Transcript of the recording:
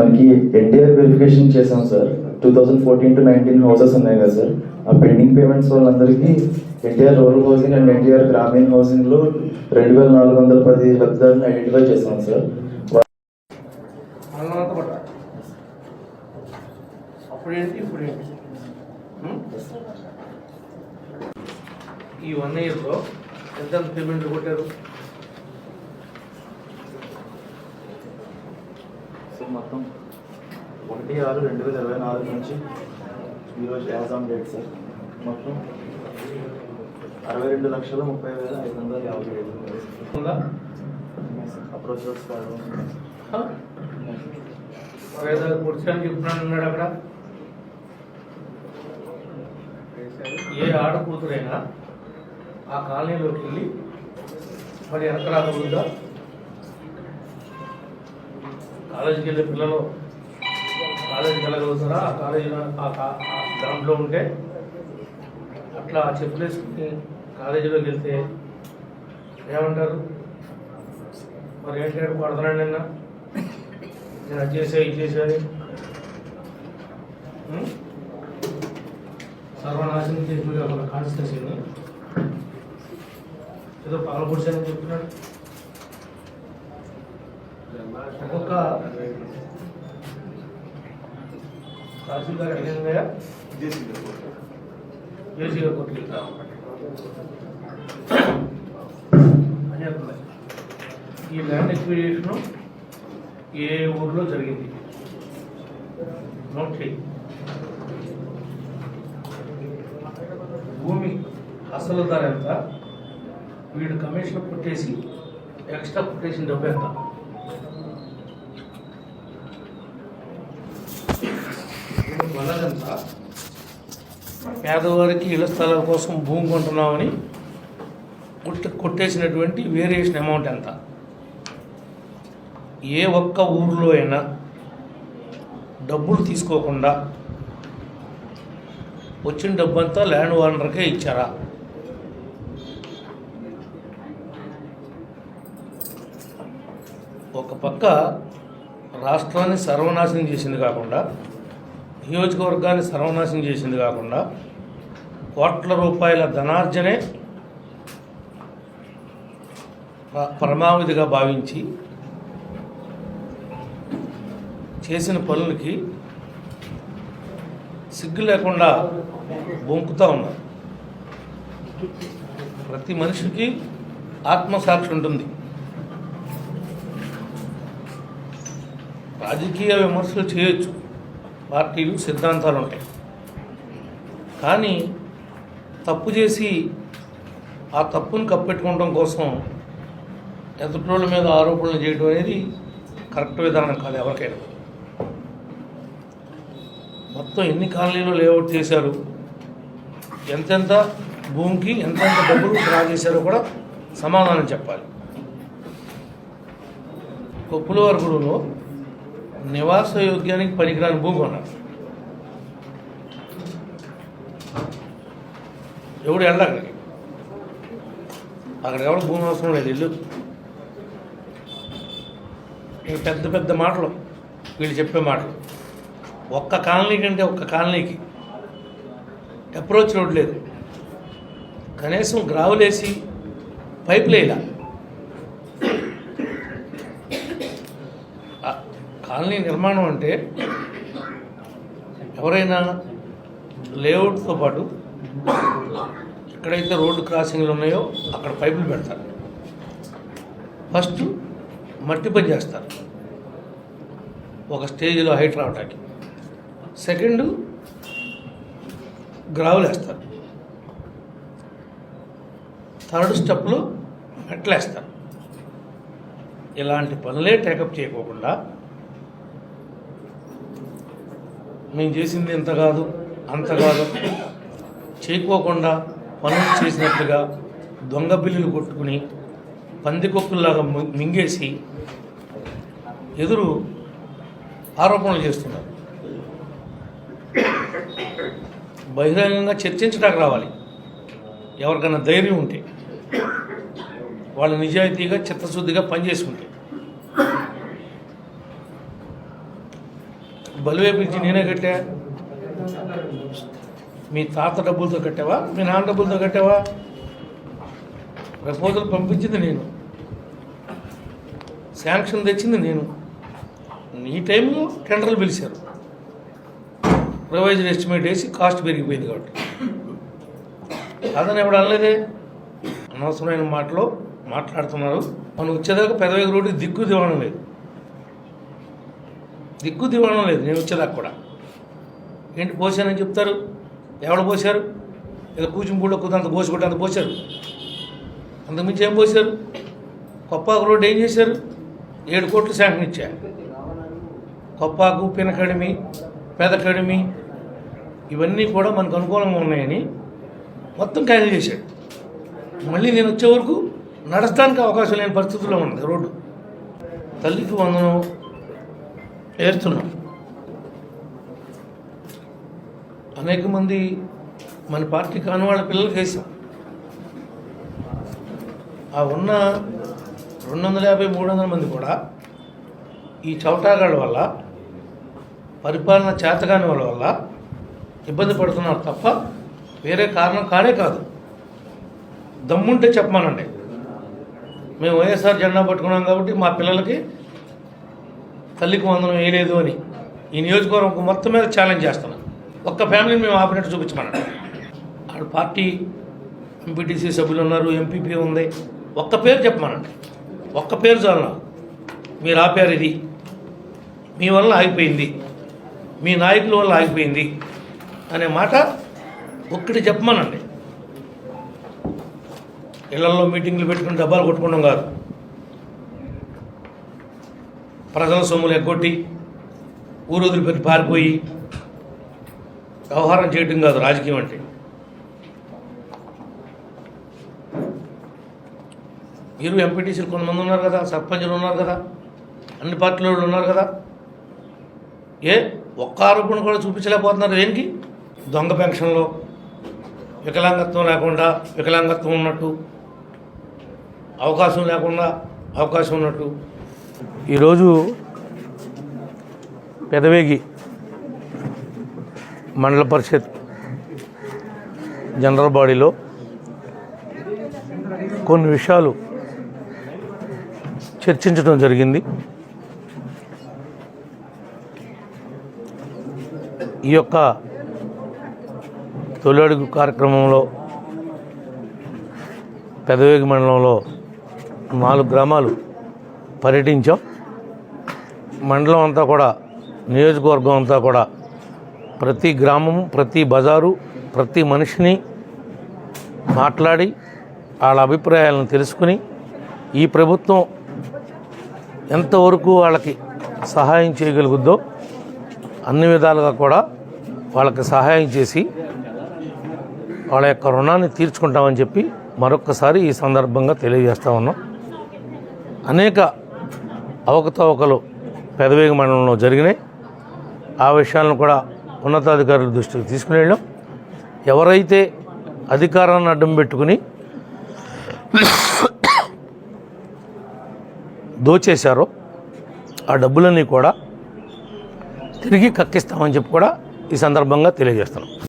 మనకి ఎన్టీఆర్ వెరిఫికేషన్ చేసాం sir two thousand fourteen to nineteen houses ఉన్నాయి కదా సార్ ఆ పెండింగ్ పేమెంట్స్ వాళ్ళందరికీ NTR rural housing and NTR గ్రామీణ హౌసింగ్లో రెండు వేల నాలుగు వందల పది లబ్ధిదారులను ఐడెంటిఫై చేసాం సార్ ఈ వన్ ఇయర్లో ఎంత పేమెంట్లు కొట్టారు సో మొత్తం ఒకటి ఆరు రెండు వేల ఇరవై నాలుగు నుంచి ఈరోజు యాజ్ ఆన్ డేట్ సార్. మొత్తం అరవై రెండు లక్షల ముప్పై వేల ఐదు వందల యాభై ఏడు ఉందా? అప్రోచర్స్ కాదు. ఏదో పురుషాన్ని చెప్తున్నాను అన్నాడు అక్కడ? ఏ ఆడకూతురైనా ఆ కాలనీలోకి వెళ్ళి మరి వెనక రాకూడదా కాలేజీకి వెళ్ళే పిల్లలు కాలేజీకి వెళ్ళగలుగుతారా ఆ కాలేజీ ఆ ఆ దాంట్లో ఉంటే అట్లా చెప్పులేసుకుని కాలేజీలోకి వెళ్తే ఏమంటారు? మరి ఏంటంటే పడుతున్నాడు నిన్న? నేను అది చేసా ఇది చేసేది ఉం? సర్వనాశనం చేసిన మన కాన్స్టిట్యూన్సీని ఏదో పగలపొడిచానని చెప్తున్నాడు. ఒక్కొక్క తహసీల్దార్ అడిగిందా జేసీ గారు కొట్టి అని అంటున్నాయి ఈ ల్యాండ్ ఎక్విజిషన్ ఏ ఊర్లో జరిగింది? నోట్ చేయి. భూమి అసలు ధర ఎంత? వీడు కమిషన్ పుట్టేసి ఎక్స్ట్రా పుట్టేసిన డబ్బు ఎంత? వీడు పేదవారికి ఇళ్ళ స్థలాల కోసం భూమి కొంటున్నామని కొట్ట కొట్టేసినటువంటి వేరియేషన్ అమౌంట్ ఎంత? ఏ ఒక్క ఊర్లో అయినా డబ్బులు తీసుకోకుండా వచ్చిన డబ్బంతా ల్యాండ్ ఓనర్కే ఇచ్చారా? ఒక పక్క రాష్ట్రాన్ని సర్వనాశనం చేసింది కాకుండా నియోజకవర్గాన్ని సర్వనాశనం చేసింది కాకుండా కోట్ల రూపాయల ధనార్జనే ప- పరమావధిగా భావించి చేసిన పనులకి సిగ్గు లేకుండా బొంకుతూ ఉన్నారు. ప్రతి మనిషికి ఆత్మసాక్షి ఉంటుంది. రాజకీయ విమర్శలు చేయొచ్చు. పార్టీలు సిద్ధాంతాలు ఉంటాయి కానీ తప్పు చేసి ఆ తప్పును కప్పెట్టుకోవడం కోసం ఎదుటోళ్ళ మీద ఆరోపణలు చేయడం అనేది కరెక్ట్ విధానం కాదు ఎవరికైనా. మొత్తం ఎన్ని కాలనీలు లేఅవుట్ చేశారు ఎంతెంత భూమికి ఎంతెంత డబ్బులు డ్రా చేశారో కూడా సమాధానం చెప్పాలి. కొప్పులవరకుడులో నివాస యోగ్యానికి పనికిరాని భూమి కొన్నాడు ఎవడు వెళ్ళ అక్కడికి అక్కడ ఎవరు భూమి అవసరం లేదు ఇల్లు పెద్ద పెద్ద మాటలు వీళ్ళు చెప్పే మాటలు. ఒక్క కాలనీ కంటే ఒక్క కాలనీకి అప్రోచ్ రోడ్ లేదు. కనీసం గ్రావులేసి పైపులు వేయాల ఆ కాలనీ నిర్మాణం అంటే ఎవరైనా లేఅవుట్తో పాటు ఎక్కడైతే రోడ్డు క్రాసింగ్లు ఉన్నాయో అక్కడ పైపులు పెడతారు. ఫస్ట్ మట్టి పని చేస్తారు. ఒక స్టేజ్లో హైట్ రావడానికి సెకండ్ గ్రావులు వేస్తారు. థర్డ్ స్టెప్లో మెట్లు వేస్తారు ఇలాంటి పనులే టేకప్ చేయకోకుండా మేము చేసింది ఇంత కాదు అంత కాదు. చేయకోకుండా పనులు చేసినట్లుగా దొంగ బిల్లులు కొట్టుకుని పందికొక్కుల్లాగా మింగేసి ఎదురు ఆరోపణలు చేస్తున్నారు. బహిరంగంగా చర్చించడానికి రావాలి. ఎవరికైనా ధైర్యం ఉంటే వాళ్ళు నిజాయితీగా చిత్తశుద్ధిగా పనిచేసుకుంటే. బలివే పిలిచి నేనే కట్టా. మీ తాత డబ్బులతో కట్టావా? మీ నాన్న డబ్బులతో కట్టావా? ప్రపోజల్ పంపించింది నేను. శాంక్షన్ తెచ్చింది నేను. ఈ టైంలో టెండర్లు పిలిచారు. ప్రొవైజర్ ఎస్టిమేట్ వేసి కాస్ట్ పెరిగిపోయింది కాబట్టి. అదని ఎవడు అనలేదే? అనవసరమైన మాటలో మాట్లాడుతున్నారు. మనం వచ్చేదాకా పెదవేగ రోడ్డు దిక్కు దివాణం లేదు. దిక్కు దివాణం లేదు నేను వచ్చేదాకా కూడా. ఏంటి పోసానని చెప్తారు? ఎవడు పోశారు? ఏదో కూచింపూడిలో కుదంత పోసుకుంటే అంత పోశారు. అంతకుమించి ఏం పోశారు? కొప్పాకు రోడ్డు ఏం చేశారు? ఏడు కోట్లు శాంక్షన్ ఇచ్చా కొప్పాకు పినకడిమి పెదకడిమి ఇవన్నీ కూడా మనకు అనుకూలంగా ఉన్నాయని మొత్తం క్యాన్సిల్ చేశాడు. మళ్ళీ నేను వచ్చే వరకు నడచడానికి అవకాశం లేని పరిస్థితుల్లో ఉంది రోడ్డు. తల్లికి వందనం ఏరుతున్నాం అనేక మంది మన పార్టీ కాని వాళ్ళ పిల్లలకి వేసాం ఆ ఉన్న రెండు వందల యాభై మూడు వందల మంది కూడా ఈ చౌటాగాళ్ళ వల్ల పరిపాలన చేతగాని వాళ్ళ వల్ల ఇబ్బంది పడుతున్నారు తప్ప వేరే కారణం కానే కాదు. దమ్ముంటే చెప్పమానండి. మేము వైఎస్ఆర్ జెండా పట్టుకున్నాం కాబట్టి మా పిల్లలకి తల్లికి వందనం వేయలేదు అని ఈ నియోజకవర్గం మొత్తం మీద ఛాలెంజ్ చేస్తున్నాం. ఒక్క ఫ్యామిలీని మేము ఆపినట్టు చూపించమన్నాడు. ఆడ పార్టీ ఎంపీటీసీ సభ్యులు ఉన్నారు ఎంపీపీ ఉంది. ఒక్క పేరు చెప్పమనండి ఒక్క పేరు చాలు మీరు ఆపారు ఇది. మీ వల్ల ఆగిపోయింది. మీ నాయకుల వల్ల ఆగిపోయింది అనే మాట ఒక్కటి చెప్పమనండి. ఇళ్ళలో మీటింగ్లు పెట్టుకుని డబ్బాలు కొట్టుకోవడం కాదు. ప్రజల సొమ్ములు ఎగ్గొట్టి ఊరు వదిలిపెట్టి పారిపోయి వ్యవహారం చేయటం కాదు రాజకీయం అంటే. మీరు ఎంపీటీసీలు కొంతమంది ఉన్నారు కదా సర్పంచులు ఉన్నారు కదా అన్ని పార్టీల వాళ్ళు ఉన్నారు కదా. ఏ? ఒక్క ఆరోపణ కూడా చూపించలేకపోతున్నారు దేనికి? దొంగ పెన్షన్లో. వికలాంగత్వం లేకుండా వికలాంగత్వం ఉన్నట్టు. అవకాశం లేకుండా అవకాశం ఉన్నట్టు. ఈరోజు పెదవేగి మండల పరిషత్ జనరల్ బాడీలో కొన్ని విషయాలు చర్చించడం జరిగింది. ఈ యొక్క తొలి అడుగు కార్యక్రమంలో పెదవేగి మండలంలో నాలుగు గ్రామాలు పర్యటించాం. మండలం అంతా కూడా నియోజకవర్గం అంతా కూడా ప్రతి గ్రామం ప్రతి బజారు ప్రతి మనిషిని మాట్లాడి వాళ్ళ అభిప్రాయాలను తెలుసుకుని ఈ ప్రభుత్వం ఎంతవరకు వాళ్ళకి సహాయం చేయగలుగుద్దో అన్ని విధాలుగా కూడా వాళ్ళకి సహాయం చేసి వాళ్ళ యొక్క రుణాన్ని తీర్చుకుంటామని చెప్పి మరొక్కసారి ఈ సందర్భంగా తెలియజేస్తా ఉన్నాం. అనేక అవకతవకలు పెదవేగ మండలంలో జరిగినాయి. ఆ విషయాలను కూడా ఉన్నతాధికారుల దృష్టికి తీసుకుని వెళ్ళాం ఎవరైతే అధికారాన్ని అడ్డం పెట్టుకుని దోచేశారో ఆ డబ్బులన్నీ కూడా తిరిగి కక్కిస్తామని చెప్పి కూడా ఈ సందర్భంగా తెలియజేస్తున్నాం.